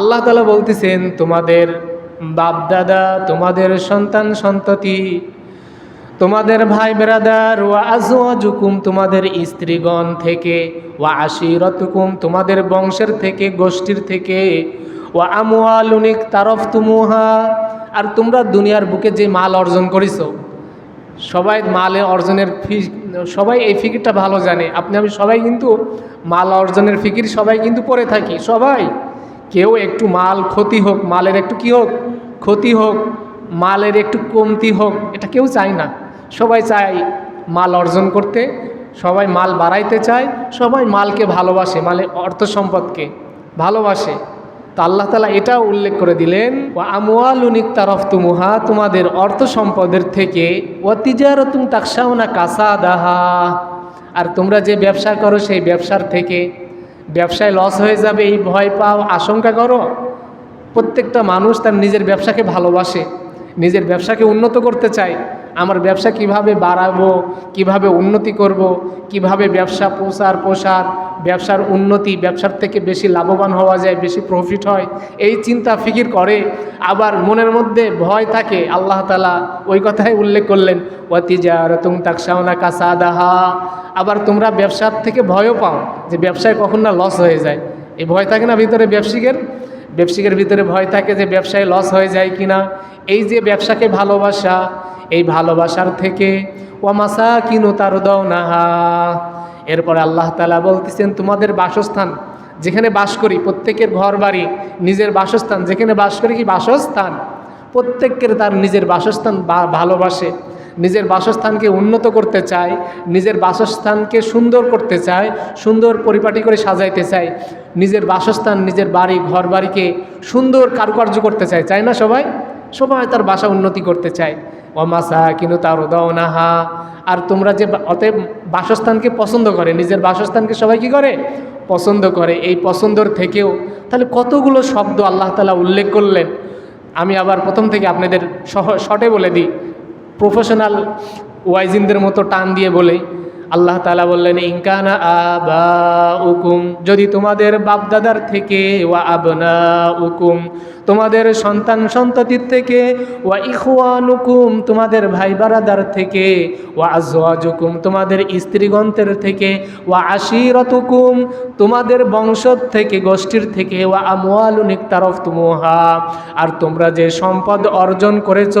আল্লাহ তালা বলতেছেন, তোমাদের বাপদাদা, তোমাদের সন্তান সন্ততি, তোমাদের ভাই বেরাদার, ওয়া আজওয়াজুকুম, তোমাদের স্ত্রীগণ থেকে, ওয়া আশিরতুকুম, তোমাদের বংশের থেকে, গোষ্ঠীর থেকে, ওয়া আমওয়ালুনিক তারফ তুমুহা আর তোমরা দুনিয়ার বুকে যে মাল অর্জন করেছ, সবাই মালে অর্জনের ফি, সবাই এই ফিকিরটা ভালো জানে। আপনি, আমি সবাই কিন্তু মাল অর্জনের ফিকির সবাই কিন্তু পড়ে থাকি, সবাই। কেউ একটু মাল ক্ষতি হোক, মালের একটু কি হোক, ক্ষতি হোক, মালের একটু কমতি হোক, এটা কেউ চায় না। সবাই চায় মাল অর্জন করতে, সবাই মাল বাড়াইতে চায়, সবাই মালকে ভালোবাসে মালে অর্থ সম্পদকে ভালোবাসে। তো আল্লাহ তালা এটাও উল্লেখ করে দিলেন ও আমওয়ালুনিক তারফ তুমুহা তোমাদের অর্থ সম্পদের থেকে ও তিজারতুম তাকসাও না কাসা দাহা আর তোমরা যে ব্যবসা করো, সেই ব্যবসার থেকে ব্যবসায় লস হয়ে যাবে, এই ভয় পাও, আশঙ্কা করো। প্রত্যেকটা মানুষ তার নিজের ব্যবসাকে ভালোবাসে, নিজের ব্যবসাকে উন্নত করতে চায়। আমার ব্যবসা কীভাবে বাড়াবো, কীভাবে উন্নতি করব, কীভাবে ব্যবসা প্রসার প্রসার, ব্যবসার উন্নতি, ব্যবসার থেকে বেশি লাভবান হওয়া যায়, বেশি প্রফিট হয়, এই চিন্তা ফিকির করে। আবার মনের মধ্যে ভয় থাকে, আল্লাহ তালা ওই কথাই উল্লেখ করলেন ওয়াতিজার তুম তাকসাওনা কাসাদাহা। আবার তোমরা ব্যবসার থেকে ভয়ও পাও যে ব্যবসায় কখন না লস হয়ে যায়। এই ভয় থাকে না ভিতরে ব্যবসায়িকের ব্যবসায়িকের ভিতরে ভয় থাকে যে ব্যবসায় লস হয়ে যায় কিনা। এই যে ব্যবসাকে ভালোবাসা, এই ভালোবাসার থেকে ওয়ামাসা কিনো তার নাহা এরপরে আল্লাহ তালা বলতেছেন, তোমাদের বাসস্থান যেখানে বাস করি, প্রত্যেকের ঘর বাড়ি নিজের বাসস্থান। যেখানে বাস করি কি বাসস্থান? প্রত্যেকের তার নিজের বাসস্থান ভালোবাসে। নিজের বাসস্থানকে উন্নত করতে চায়, নিজের বাসস্থানকে সুন্দর করতে চায়, সুন্দর পরিপাটি করে সাজাইতে চায়, নিজের বাসস্থান, নিজের বাড়ি ঘর বাড়িকে সুন্দর কারুকার্য করতে চায় চায় না সবাই? সবাই তার বাসা উন্নতি করতে চায়। অমাসা কিন্তু তার নাহা আর তোমরা যে অতএব বাসস্থানকে পছন্দ করে, নিজের বাসস্থানকে সবাই কি করে? পছন্দ করে। এই পছন্দর থেকেও তাহলে কতগুলো শব্দ আল্লাহ তালা উল্লেখ করলেন? আমি আবার প্রথম থেকে আপনাদের সহ শর্টে বলে দিই। প্রফেশনাল ওয়াইজিনদের মতো টান দিয়ে বলে আল্লাহ তালা বললেন ইনকানা আবা উকুম যদি তোমাদের বাপদাদার থেকে ওয়া আবনা উকুম তোমাদের সন্তান সন্ততির থেকে ওয়া ইখওয়ানুকুম, তোমাদের ভাই বারাদার থেকে ওয়া আজওয়াজুকুম, তোমাদের স্ত্রীগন্তের থেকে ওয়া আশিরতুকুম, তোমাদের বংশ থেকে, গোষ্ঠীর থেকে ওয়া আমওয়ালুনিক তারফ তুমুহা আর তোমরা যে সম্পদ অর্জন করেছ,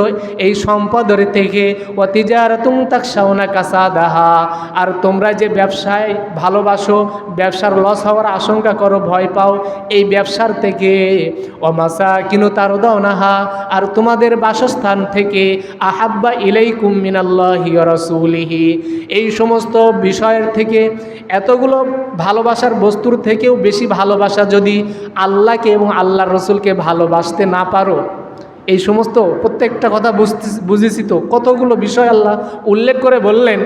এই সম্পদের থেকে ওয়া তিজারাতুম তাকসাউনা কাসাদাহা আর তোমরা যে ব্যবসায় ভালোবাসো, ব্যবসার লস হওয়ার আশঙ্কা করো, ভয় পাও, এই ব্যবসার থেকে অমাসা কিনু তার নাহা আর তোমাদের বাসস্থান থেকে আহাব্বা ইলাইকুম মিনাল্লাহি ওয়া রাসূলিহি। এই সমস্ত বিষয়ের থেকে, এতগুলো ভালোবাসার বস্তুর থেকেও বেশি ভালোবাসা যদি আল্লাহকে এবং আল্লাহর রসুলকে ভালোবাসতে না পারো, এই সমস্ত প্রত্যেকটা কথা বুঝতে বুঝেছি তো। কতগুলো বিষয় আল্লাহ উল্লেখ করে বললেন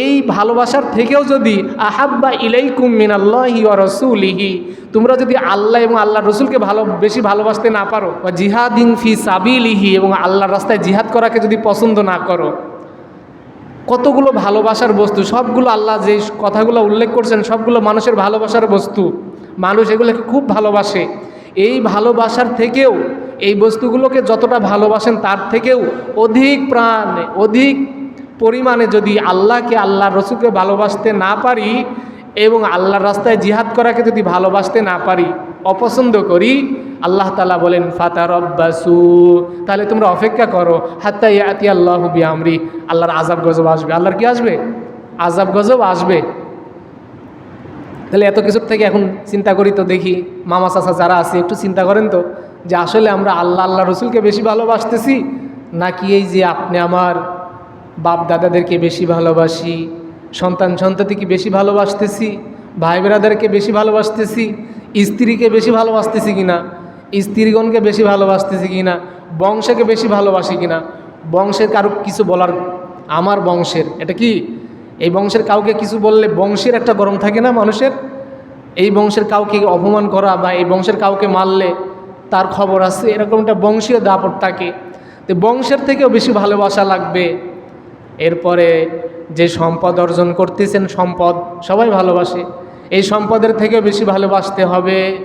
এই ভালোবাসার থেকেও যদি আহাব্বা ইলাইকুম মিনাল্লাহি ওয়া রাসূলিহি, তোমরা যদি আল্লাহ এবং আল্লাহ রসুলকে ভালো, বেশি ভালোবাসতে না পারো বা জিহাদিন ফি সাবিলিহি, এবং আল্লাহর রাস্তায় জিহাদ করাকে যদি পছন্দ না করো, কতগুলো ভালোবাসার বস্তু, সবগুলো আল্লাহ যে কথাগুলো উল্লেখ করছেন, সবগুলো মানুষের ভালোবাসার বস্তু, মানুষ এগুলোকে খুব ভালোবাসে। এই ভালোবাসার থেকেও, এই বস্তুগুলোকে যতটা ভালোবাসেন তার থেকেও অধিক প্রাণ, অধিক পরিমাণে যদি আল্লাহকে আল্লাহর রসুলকে ভালোবাসতে না পারি এবং আল্লাহর রাস্তায় জিহাদ করাকে যদি ভালোবাসতে না পারি, অপছন্দ করি, আল্লাহ তালা বলেন ফাতা রব্বাসু তাহলে তোমরা অপেক্ষা করো, হাত্তা ইয়াতি আল্লাহ আমরি আল্লাহর আজাব গজব আসবে। আল্লাহর কি আসবে? আজাব গজব আসবে। তাহলে এত কিছুর থেকে এখন চিন্তা করি তো দেখি, মামা চাচা যারা আছে, একটু চিন্তা করেন তো, যে আসলে আমরা আল্লাহ আল্লাহ রসুলকে বেশি ভালোবাসতেছি, নাকি এই যে আপনি আমার বাপ দাদাদেরকে বেশি ভালোবাসি, সন্তান সন্ততিকে বেশি ভালোবাসতেছি ভাই বেরাদারকে বেশি ভালোবাসতেছি, স্ত্রীকে বেশি ভালোবাসতেছি কিনা, স্ত্রীগণকে বেশি ভালোবাসতেছি কিনা, বংশকে বেশি ভালোবাসি কিনা, বংশের কারও কিছু বলার, আমার বংশের, এটা কি? এই বংশের কাউকে কিছু বললে বংশের একটা গরম থাকে না মানুষের? এই বংশের কাউকে অপমান করা বা এই বংশের কাউকে মারলে তার খবর আছে এরকম একটা বংশীয় দাপট থাকে। তো বংশের থেকেও বেশি ভালোবাসা লাগবে। এরপরে যে সম্পদ অর্জন করতেছেন সম্পদ, সবাই ভালোবাসে। এই সম্পদের থেকেও বেশি ভালোবাসতে হবে।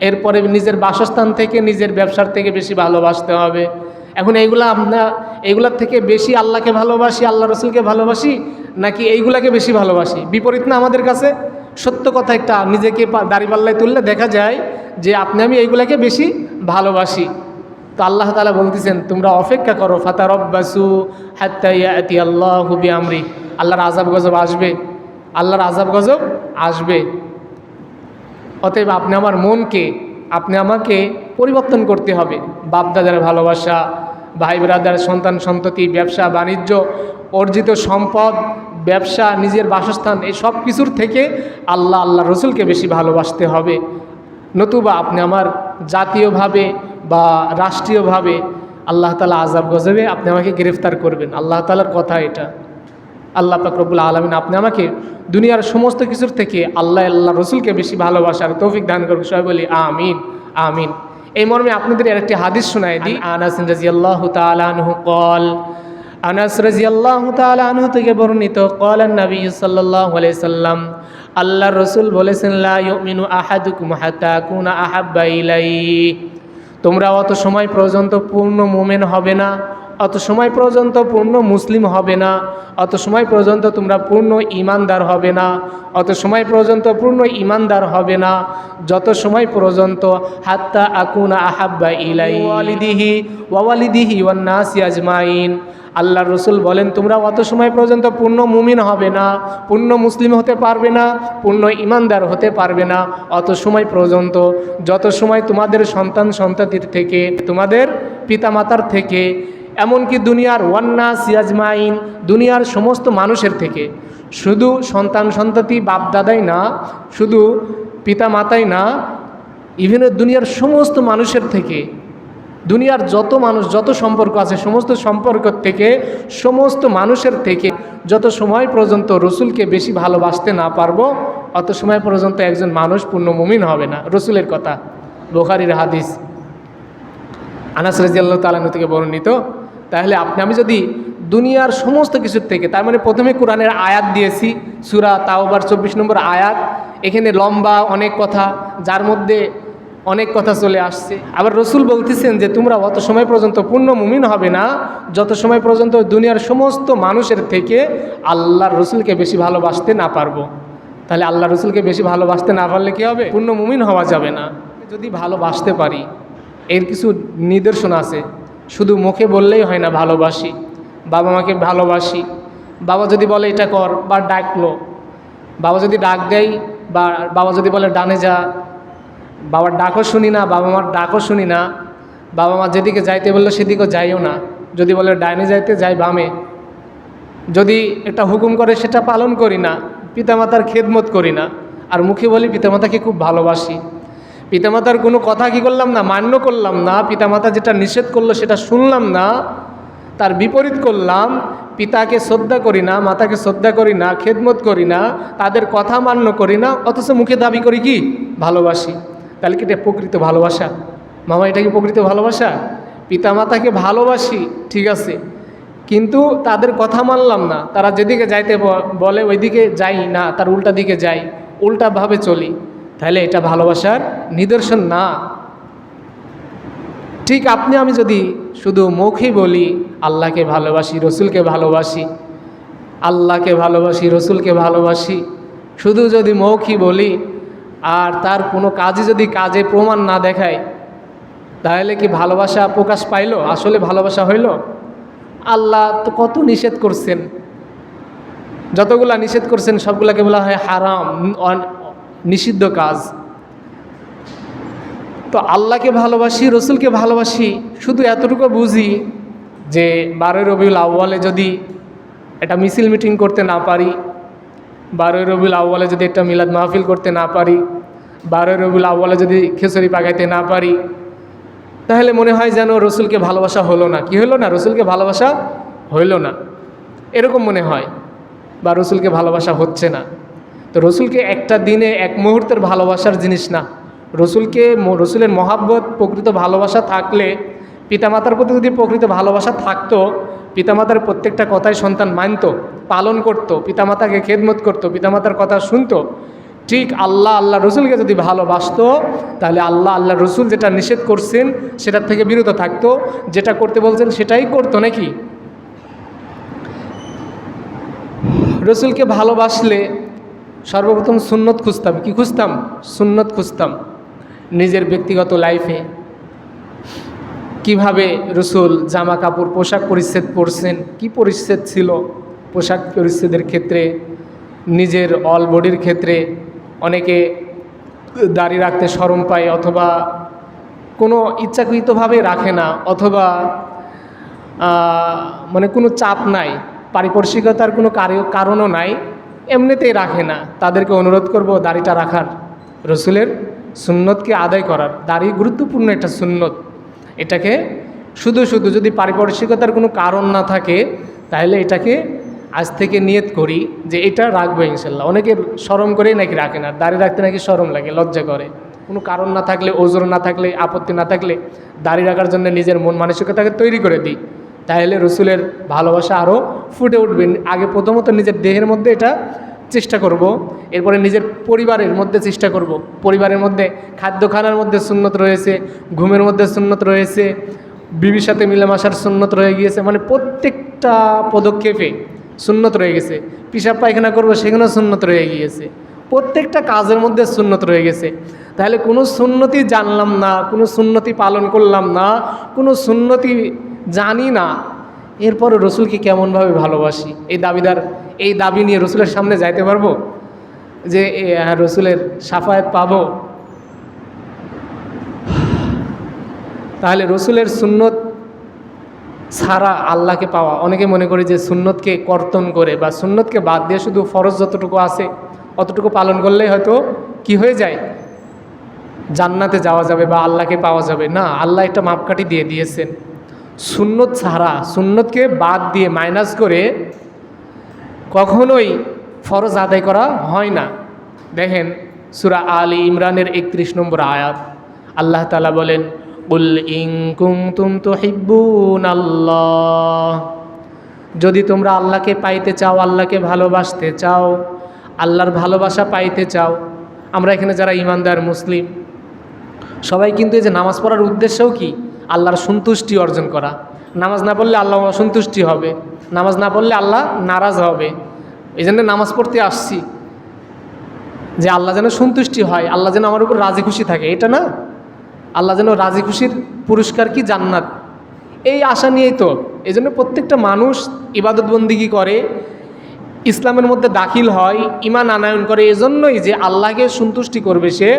এরপরে নিজের বাসস্থান থেকে নিজের ব্যবসার থেকে বেশি ভালোবাসতে হবে। এখন এইগুলা আমরা, এইগুলার থেকে বেশি আল্লাহকে ভালোবাসি, আল্লাহ রসুলকে ভালোবাসি, নাকি এইগুলাকে বেশি ভালোবাসি? বিপরীত না আমাদের কাছে? সত্য কথা একটা, নিজেকে দাড়িপাল্লায় তুললে দেখা যায় যে আপনি, আমি এইগুলাকে বেশি ভালোবাসি। তো আল্লাহ তালা বলতেছেন, তোমরা অপেক্ষা করো ফাতা রব্বাসু হাত্তাইয়াতি আল্লাহ হুবি আমরি আল্লাহর আজাব গজব আসবে, আল্লাহর আজাব গজব আসবে। অতএব আপনি আমার মনকে, আপনি আমাকে পরিবর্তন করতে হবে। বাপদাদার ভালোবাসা ভাই ব্রাদার সন্তান সন্ততি, ব্যবসা, বাণিজ্য, অর্জিত সম্পদ, ব্যবসা, নিজের বাসস্থান, এই সব কিছুর থেকে আল্লাহ আল্লাহ রসুলকে বেশি ভালোবাসতে হবে। নতুবা আপনি আমার জাতীয়ভাবে বা রাষ্ট্রীয়ভাবে আল্লাহ তালা আজাব গজবে আপনি আমাকে গ্রেফতার করবেন। আল্লাহ তালার কথা এটা। আল্লাহ পাকরবুল আলমিন আপনি আমাকে দুনিয়ার সমস্ত কিছুর থেকে আল্লাহ আল্লাহ রসুলকে বেশি ভালোবাসার তৌফিক দান করুন। সবাই বলি, আমিন আমিন। এই মর্মে আপনাদের একটি হাদিস শোনায় দিই। আনাস রাজি আল্লাহ তালু কল আনাস রাজি আল্লাহ তালু থেকে বর্ণিত কল নবী সাল্লাহ সাল্লাম আল্লাহ রসুল বলেছেন, লা ইউমিনু আহাদুকুম হাত্তা কুনা আহাব্বা তোমরা অত সময় পর্যন্ত পূর্ণ মোমেন হবে না, অত সময় পর্যন্ত পূর্ণ মুসলিম হবে না, অত সময় পর্যন্ত তোমরা পূর্ণ ইমানদার হবে না, অত সময় পর্যন্ত পূর্ণ ইমানদার হবে না, যত সময় পর্যন্ত হাত্তা আকুনা আহাব্বা ইলাই ওয়ালিদিহি ওয়ালিদিহি ওয়ান্নাসি আজমাইন। আল্লাহ রসুল বলেন, তোমরা অত সময় পর্যন্ত পূর্ণ মুমিন হবে না, পূর্ণ মুসলিম হতে পারবে না, পূর্ণ ইমানদার হতে পারবে না। অত সময় পর্যন্ত, যত সময় তোমাদের সন্তান সন্ততির থেকে, তোমাদের পিতামাতার থেকে, এমনকি দুনিয়ার ওয়ান্না সিয়াজমাইন দুনিয়ার সমস্ত মানুষের থেকে, শুধু সন্তান সন্ততি, বাপদাদাই না, শুধু পিতামাতাই না ইভেন দুনিয়ার সমস্ত মানুষের থেকে দুনিয়ার যত মানুষ, যত সম্পর্ক আছে, সমস্ত সম্পর্ক থেকে, সমস্ত মানুষের থেকে, যত সময় পর্যন্ত রসুলকে বেশি ভালোবাসতে না পারব, অত সময় পর্যন্ত একজন মানুষ পূর্ণ মুমিন হবে না। রসুলের কথা, বোখারির হাদিস। আনাস রাজিয়াল্লাহ তালানু থেকে বর্ণিত। তাহলে আপনি, আমি যদি দুনিয়ার সমস্ত কিছুর থেকে, তার মানে প্রথমে কোরআনের আয়াত দিয়েছি, সুরা তাওবার চব্বিশ নম্বর আয়াত, এখানে লম্বা অনেক কথা, যার মধ্যে অনেক কথা চলে আসছে। আবার রসুল বলতেছেন যে, তোমরা অত সময় পর্যন্ত পূর্ণ মুমিন হবে না। যত সময় পর্যন্ত দুনিয়ার সমস্ত মানুষের থেকে আল্লাহর রসুলকে বেশি ভালোবাসতে না পারব, তাহলে আল্লাহ রসুলকে বেশি ভালোবাসতে না পারলে কী হবে? পূর্ণ মুমিন হওয়া যাবে না। যদি ভালোবাসতে পারি, এর কিছু নিদর্শন আছে। শুধু মুখে বললেই হয় না, ভালোবাসি। বাবা মাকে ভালোবাসি। বাবা যদি বলে, এটা কর বা ডাকলো। বাবা যদি ডাক দেয় বা বাবা যদি বলে, ডানে যা। বাবার ডাকও শুনি না, বাবা মার ডাকও শুনি না। বাবা মা যেদিকে যাইতে বলল সেদিকেও যাইও না। যদি বলে ডাইনে যাইতে যাই বামে। যদি একটা হুকুম করে সেটা পালন করি না, পিতামাতার খেদমত করি না। আর মুখে বলি, পিতামাতাকে খুব ভালোবাসি। পিতামাতার কোনো কথা কি করলাম না, মান্য করলাম না। পিতামাতা যেটা নিষেধ করল সেটা শুনলাম না। তার বিপরীত করলাম, পিতাকে শ্রদ্ধা করি না, মাতাকে শ্রদ্ধা করি না, খেদমত করি না, তাদের কথা মান্য করি না, অথচ মুখে দাবি করি কি? ভালোবাসি। তাহলে কি এটা প্রকৃত ভালোবাসা? মামা, এটা কি প্রকৃত ভালোবাসা? পিতামাতাকে ভালোবাসি, ঠিক আছে। কিন্তু তাদের কথা মানলাম না। তারা যেদিকে যাইতে বলে ওইদিকে যাই না, তার উল্টা দিকে যাই উল্টাভাবে চলি। তাহলে এটা ভালোবাসার নিদর্শন না। ঠিক আপনি, আমি যদি শুধু মুখে বলি, আল্লাহকে ভালোবাসি, রসুলকে ভালোবাসি, আল্লাহকে ভালোবাসি, রসুলকে ভালোবাসি, শুধু যদি মৌখি বলি আর তার কোনো কাজে যদি কাজে প্রমাণ না দেখায়, তাহলে কি ভালোবাসা প্রকাশ পাইলো? আসলে ভালোবাসা হইল? আল্লাহ তো কত নিষেধ করছেন। যতগুলা নিষেধ করছেন, সবগুলাকে বলা হয় হারাম নিষিদ্ধ কাজ। তো আল্লাহকে ভালোবাসি, রসুলকে ভালোবাসি, শুধু এতটুকু বুঝি যে বারোই রবিউল আউ্বালে যদি একটা মিছিল মিটিং করতে না পারি বারোই রবিউল আউ্বালে যদি একটা মিলাদ মাহফিল করতে না পারি, বারোই রবিউল আউ্বালে যদি খেসরি পাকাইতে না পারি, তাহলে মনে হয় যেন রসুলকে ভালোবাসা হলো না। কি হলো না? রসুলকে ভালোবাসা হইল না। এরকম মনে হয়, বা রসুলকে ভালোবাসা হচ্ছে না। তো রসুলকে একটা দিনে এক মুহূর্তের ভালোবাসার জিনিস না। রসুলকে রসুলের মহাব্বত, প্রকৃত ভালোবাসা থাকলে, পিতামাতার প্রতি যদি প্রকৃত ভালোবাসা থাকতো পিতামাতার প্রত্যেকটা কথাই সন্তান মানত, পালন করত, পিতামাতাকে খেদমত করত, পিতামাতার কথা শুনতো। ঠিক আল্লাহ আল্লাহ রসুলকে যদি ভালোবাসতো, তাহলে আল্লাহ আল্লাহ রসুল যেটা নিষেধ করছেন, সেটার থেকে বিরত থাকতো। যেটা করতে বলছেন, সেটাই করতো নাকি? রসুলকে ভালোবাসলে সর্বপ্রথম সুন্নত খুঁজতাম। কি খুঁজতাম? সুন্নত খুঁজতাম নিজের ব্যক্তিগত লাইফে কীভাবে রসুল জামা কাপড়, পোশাক পরিচ্ছেদ পরছেন? কি পরিচ্ছেদ ছিল? পোশাক পরিচ্ছেদের ক্ষেত্রে, নিজের অল বডির ক্ষেত্রে অনেকে দাড়ি রাখতে সরম পায় অথবা কোনো ইচ্ছাকৃতভাবে রাখে না অথবা মানে কোনো চাপ নাই, পারিপার্শ্বিকতার কোনো কারি- কারণও নাই, এমনিতেই রাখে না। তাদেরকে অনুরোধ করব দাড়িটা রাখার। রসুলের সুন্নতকে আদায় করার। দাড়ি গুরুত্বপূর্ণ একটা সুন্নত। এটাকে শুধু শুধু যদি পারিপার্শ্বিকতার কোনো কারণ না থাকে, তাহলে এটাকে আজ থেকে নিয়ত করি যে এটা রাখব ইনশাল্লাহ। অনেকে সরম করেই নাকি রাখে না দাঁড়িয়ে রাখতে নাকি সরম লাগে, লজ্জা করে। কোনো কারণ না থাকলে ওজোর না থাকলে, আপত্তি না থাকলে দাঁড়িয়ে রাখার জন্য নিজের মন মানসিকতাকে তৈরি করে দিই। তাহলে রসুলের ভালোবাসা আরও ফুটে উঠবে। আগে প্রথমত নিজের দেহের মধ্যে এটা চেষ্টা করব, এরপরে নিজের পরিবারের মধ্যে চেষ্টা করব। পরিবারের মধ্যে খাদ্য খানার মধ্যে সুন্নত রয়েছে, ঘুমের মধ্যে সুন্নত রয়েছে, বিবির সাথে মিলেমাশার সুন্নত রয়ে গিয়েছে মানে প্রত্যেকটা পদক্ষেপে সুন্নত রয়ে গেছে। পিসাব পায়খানা করব, সেখানেও সুন্নত রয়ে গিয়েছে। প্রত্যেকটা কাজের মধ্যে সুন্নত রয়ে গেছে। তাহলে কোনো সুন্নতি জানলাম না, কোনো সুন্নতি পালন করলাম না, কোনো সুন্নতি জানি না এরপরে রসুলকে কেমনভাবে ভালোবাসি? এই দাবিদার এই দাবি নিয়ে রসুলের সামনে যাইতে পারব? যে হ্যাঁ, রসুলের সাফায়াত পাবো? তাহলে রসুলের সুন্নত ছাড়া আল্লাহকে পাওয়া অনেকে মনে করে যে সুন্নতকে কর্তন করে বা সুন্নতকে বাদ দিয়ে শুধু ফরজ যতটুকু আছে অতটুকু পালন করলেই হয়তো কি হয়ে যায়? জান্নাতে যাওয়া যাবে বা আল্লাহকে পাওয়া যাবে। না আল্লাহ একটা মাপকাঠি দিয়ে দিয়েছেন। সুন্নত ছাড়া, সুন্নতকে বাদ দিয়ে মাইনাস করে কখনোই ফরজ আদায় করা হয় না। দেখেন, সুরা আলী ইমরানের একত্রিশ নম্বর আয়াত। আল্লাহ তালা বলেন উল ইং কুম তুম তো হিব্বুন আল্লাহ যদি তোমরা আল্লাহকে পাইতে চাও, আল্লাহকে ভালোবাসতে চাও, আল্লাহর ভালোবাসা পাইতে চাও, আমরা এখানে যারা ইমানদার মুসলিম, সবাই কিন্তু এই যে নামাজ পড়ার উদ্দেশ্যও কি? আল্লাহর সন্তুষ্টি অর্জন করা। নামাজ না পড়লে আল্লাহ অসন্তুষ্টি হবে। নামাজ না পড়লে আল্লাহ নারাজ হবে। এই জন্য নামাজ পড়তে আসছি। যে আল্লাহ যেন সন্তুষ্টি হয়, আল্লাহ যেন আমার উপর রাজি খুশি থাকে। এটা না। আল্লাহ যেন রাজি খুশির পুরস্কার কি জান্নাত? এই আশা নিয়েই তো। এই জন্য প্রত্যেকটা মানুষ ইবাদত বন্দিগি করে? ইসলামের মধ্যে দাখিল হয় ইমান আনায়ন করে, এজন্যই যে আল্লাহকে সন্তুষ্টি করবে সে,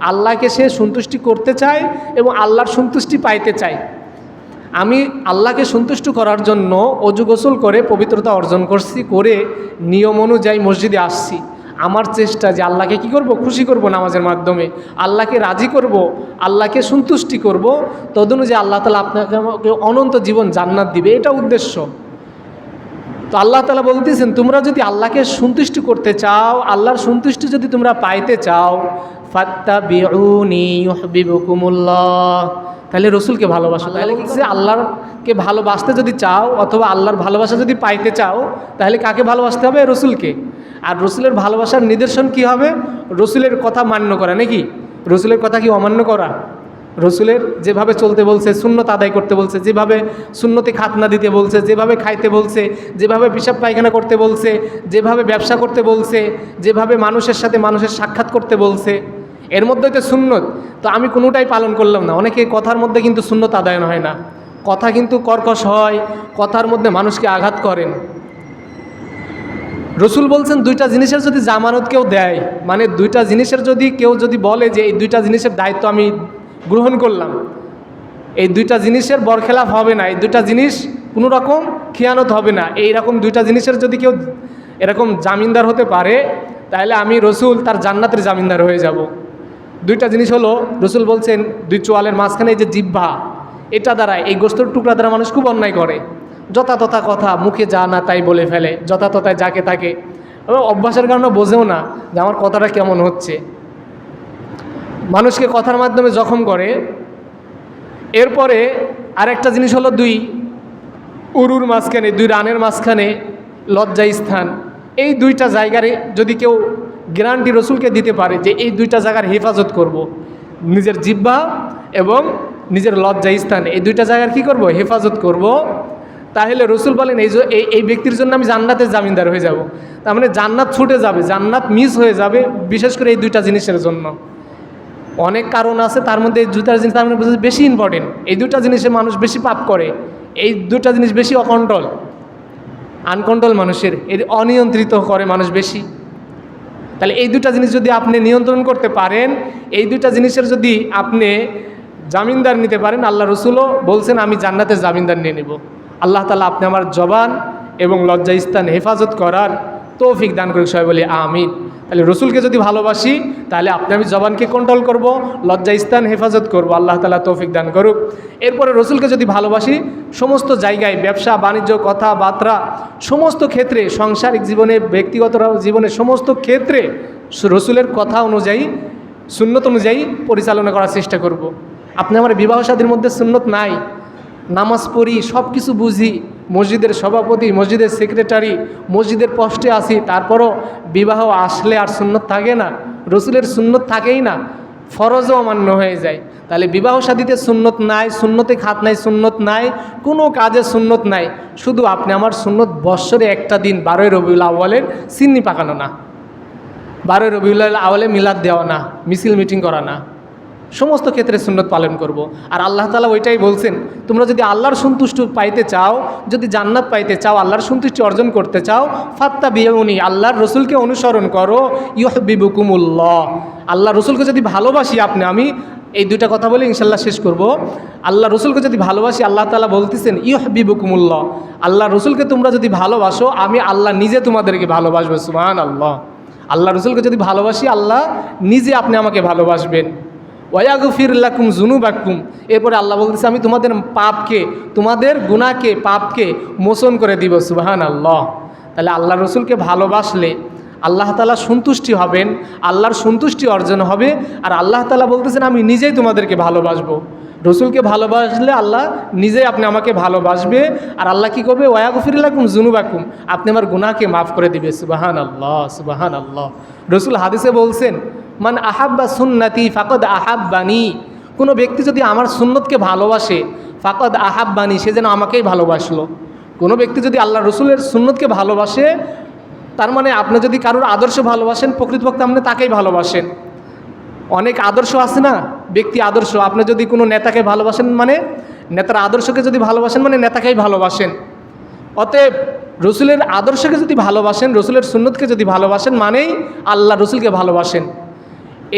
আল্লাহকে সে সন্তুষ্টি করতে চায় এবং আল্লাহর সন্তুষ্টি পাইতে চায়। আমি আল্লাহকে সন্তুষ্ট করার জন্য অজু গোসল করে পবিত্রতা অর্জন করছি, করে নিয়ম অনুযায়ী মসজিদে আসছি। আমার চেষ্টা যে আল্লাহকে কি করব? খুশি করব নামাজের মাধ্যমে। আল্লাহকে রাজি করব, আল্লাহকে সন্তুষ্টি করব, তদনুযায়ী আল্লাহ তালা আপনাকে অনন্ত জীবন জান্নাত দিবে। এটা উদ্দেশ্য। তো আল্লাহ তালা বলতেছেন, তোমরা যদি আল্লাহকে সন্তুষ্টি করতে চাও, আল্লাহর সন্তুষ্টি যদি তোমরা পাইতে চাও ফাত্তা তাহলে রসুলকে ভালোবাসো। তাহলে কি যে আল্লাহরকে ভালোবাসতে যদি চাও, অথবা আল্লাহর ভালোবাসা যদি পাইতে চাও, তাহলে কাকে ভালোবাসতে হবে? রসুলকে। আর রসুলের ভালোবাসার নিদর্শন কি হবে? রসুলের কথা মান্য করা, নাকি? রসুলের কথা কি অমান্য করা? রসুলের যেভাবে চলতে বলছে শূন্যত আদায় করতে বলছে, যেভাবে শূন্যতে খাতনা দিতে বলছে, যেভাবে খাইতে বলছে, যেভাবে পিসাব পায়খানা করতে বলছে, যেভাবে ব্যবসা করতে বলছে, যেভাবে মানুষের সাথে মানুষের সাক্ষাৎ করতে বলছে, এর মধ্যে তো সুন্নত। তো আমি কোনোটাই পালন করলাম না। অনেকে কথার মধ্যে কিন্তু শূন্যত আদায়ন হয় না। কথা কিন্তু কর্কশ হয়, কথার মধ্যে মানুষকে আঘাত করেন। রসুল বলছেন, দুইটা জিনিসের যদি জামানত কেউ দেয় মানে দুইটা জিনিসের যদি কেউ যদি বলে যে এই দুইটা জিনিসের দায়িত্ব আমি গ্রহণ করলাম। এই দুইটা জিনিসের বরখেলাফ হবে না। এই দুইটা জিনিস কোনো রকম খেয়ানত হবে না। এই রকম দুইটা জিনিসের যদি কেউ এরকম জামিনদার হতে পারে, তাহলে আমি রসুল তার জান্নাতের জামিনদার হয়ে যাব। দুইটা জিনিস হলো, রসুল বলছেন, দুই চোয়ালের মাঝখানে এই যে জিব্বা এটা দ্বারা এই গোস্তর টুকরা দ্বারা মানুষ খুব অন্যায় করে। যথাতথা কথা, মুখে যা না তাই বলে ফেলে, যথাতথায় যাকে তাকে। অভ্যাসের কারণে বোঝেও না যে আমার কথাটা কেমন হচ্ছে। মানুষকে কথার মাধ্যমে জখম করে এরপরে আরেকটা জিনিস হলো দুই, উরুর মাঝখানে, দুই রানের মাঝখানে লজ্জা স্থান এই দুইটা জায়গারে যদি কেউ গ্যারান্টি রসুলকে দিতে পারে যে এই দুইটা জায়গার হেফাজত করব। নিজের জিব্বা এবং নিজের লজ্জা স্থান, এই দুইটা জায়গার কি করব হেফাজত করব। তাহলে রসুল বলেন, এই যে- এই এই ব্যক্তির জন্য আমি জান্নাতের জামিনদার হয়ে যাব তার মানে জান্নাত ছুটে যাবে, জান্নাত মিস হয়ে যাবে, বিশেষ করে এই দুইটা জিনিসের জন্য অনেক কারণ আছে, তার মধ্যে এই দুটা জিনিস তার মধ্যে বেশি ইম্পর্টেন্ট এই দুটা জিনিসে মানুষ বেশি পাপ করে, এই দুটা জিনিস বেশি অকন্ট্রোল। আনকন্ট্রোল মানুষের, এর অনিয়ন্ত্রিত করে মানুষ বেশি। তাহলে এই দুটা জিনিস যদি আপনি নিয়ন্ত্রণ করতে পারেন, এই দুটা জিনিসের যদি আপনি জামিনদার নিতে পারেন, আল্লাহ রসুলও বলছেন, আমি জান্নাতের জামিনদার নিয়ে নেব। আল্লাহ তালা আপনি আমার জবান এবং লজ্জা স্থান হেফাজত করার তৌফিক দান করে সবাই বলি আমিন। তাহলে রসুলকে যদি ভালোবাসি, তাহলে আপনি আমি জবানকে কন্ট্রোল করব, লজ্জা স্থান হেফাজত করব, আল্লাহ তালা তৌফিক দান করুক এরপরে রসুলকে যদি ভালোবাসি, সমস্ত জায়গায় ব্যবসা, বাণিজ্য কথা কথাবার্তা, সমস্ত ক্ষেত্রে, সাংসারিক জীবনে, ব্যক্তিগত জীবনে, সমস্ত ক্ষেত্রে রসুলের কথা অনুযায়ী, সুন্নত অনুযায়ী পরিচালনা করার চেষ্টা করব। আপনি আমার বিবাহ সাদীর মধ্যে সুন্নত নাই, নামাজ পড়ি সব কিছু বুঝি মসজিদের সভাপতি, মসজিদের সেক্রেটারি মসজিদের পোস্টে আসি তারপরও বিবাহ আসলে আর সুন্নত থাকে না, রসুলের সুন্নত থাকেই না, ফরজও অমান্য হয়ে যায়। তাহলে বিবাহ সাদীতে সুন্নত নাই, সুন্নতে খাত নাই, সুন্নত নাই, কোনো কাজে সুন্নত নাই, শুধু আপনি আমার সুন্নত বৎসরে একটা দিন, বারোই রবিউল আউ্বালের সিন্নি পাকানো না, বারোই রবিউল আউ্বালে মিলাদ দেওয়া না, মিছিল মিটিং করা না। সমস্ত ক্ষেত্রে সুন্নত পালন করব। আর আল্লাহ তালা ওইটাই বলছেন, তোমরা যদি আল্লাহর সন্তুষ্ট পাইতে চাও, যদি জান্নাত পাইতে চাও, আল্লাহর সন্তুষ্টি অর্জন করতে চাও ফাত্তা বিয়ুনি আল্লাহর রসুলকে অনুসরণ করো ইহবিবুকুমুল্লাহ আল্লাহ রসুলকে যদি ভালোবাসি আপনি, আমি এই দুইটা কথা বলে ইনশাল্লাহ শেষ করব। আল্লাহ রসুলকে যদি ভালোবাসি, আল্লাহ তালা বলতেছেন ইহবিবুকুমুল্লাহ আল্লাহ রসুলকে তোমরা যদি ভালোবাসো, আমি আল্লাহ নিজে তোমাদেরকে ভালোবাসবো সুমান আল্লাহ আল্লাহ রসুলকে যদি ভালোবাসি, আল্লাহ নিজে আপনি আমাকে ভালোবাসবেন। ওয়াগফিরুল্লাকুম জুনুবাকুম এরপরে আল্লাহ বলতেছে, আমি তোমাদের পাপকে, তোমাদের গুণাকে পাপকে মোচন করে দিব সুবাহান আল্লাহ তাহলে আল্লাহ রসুলকে ভালোবাসলে আল্লাহ তালা সন্তুষ্টি হবেন, আল্লাহর সন্তুষ্টি অর্জন হবে, আর আল্লাহ তালা বলতেছেন, আমি নিজেই তোমাদেরকে ভালোবাসবো। রসুলকে ভালোবাসলে আল্লাহ নিজেই আপনি আমাকে ভালোবাসবে, আর আল্লাহ কী করবে? ওয়াগফিরুল্লাকুম জুনুবাকুম আপনি আমার গুনাহকে মাফ করে দিবে সুবাহান আল্লাহ সুবাহান আল্লাহ রসুল হাদিসে বলছেন মান আহাব্বা সুন্নাতি ফাকদ আহাব্বানি। কোনো ব্যক্তি যদি আমার সুন্নতকে ভালোবাসে, ফাকদ আহাব্বানি, সে যেন আমাকেই ভালোবাসলো। কোনো ব্যক্তি যদি আল্লাহ রসুলের সুন্নতকে ভালোবাসে, তার মানে আপনি যদি কারোর আদর্শ ভালোবাসেন, প্রকৃতপক্ষে আপনি তাকেই ভালোবাসেন। অনেক আদর্শ আছে না? ব্যক্তি আদর্শ। আপনি যদি কোনো নেতাকে ভালোবাসেন মানে নেতার আদর্শকে যদি ভালোবাসেন মানে নেতাকেই ভালোবাসেন। অতএব রসুলের আদর্শকে যদি ভালোবাসেন, রসুলের সুন্নতকে যদি ভালোবাসেন মানেই আল্লাহ রসুলকে ভালোবাসেন।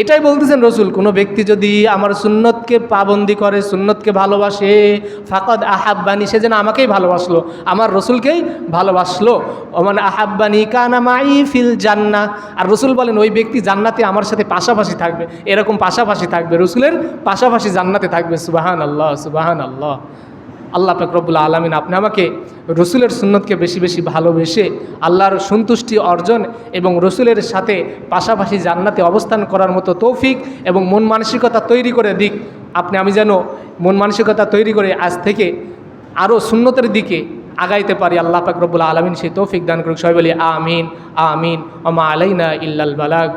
এটাই বলতেছেন রসুল, কোনো ব্যক্তি যদি আমার সুন্নতকে পাবন্দি করে, সুন্নতকে ভালোবাসে, ফাকদ আহাব্বানি, সে যেন আমাকেই ভালোবাসলো, আমার রসুলকেই ভালোবাসলো। মানে আহাব্বানি কানা মাই ফিল জান্না, আর রসুল বলেন, ওই ব্যক্তি জান্নাতে আমার সাথে পাশাপাশি থাকবে, এরকম পাশাপাশি থাকবে, রসুলের পাশাপাশি জান্নাতে থাকবে সুবাহান আল্লাহ সুবাহান আল্লাহ আল্লাহ পাকরবুল্লা আলমিন, আপনি আমাকে রসুলের সুন্নতকে বেশি বেশি ভালোবেসে আল্লাহর সন্তুষ্টি অর্জন এবং রসুলের সাথে পাশাপাশি জান্নাতে অবস্থান করার মতো তৌফিক এবং মন মানসিকতা তৈরি করে দিক। আপনি আমি যেন মন মানসিকতা তৈরি করে আজ থেকে আরও সুন্নতের দিকে আগাইতে পারি। আল্লাহ পাকরবুল্লা আলমিন সেই তৌফিক দান করুক। সবাই বলি, আমিন আমিন ওমা আলাইনা ইল্লাল বালাগ।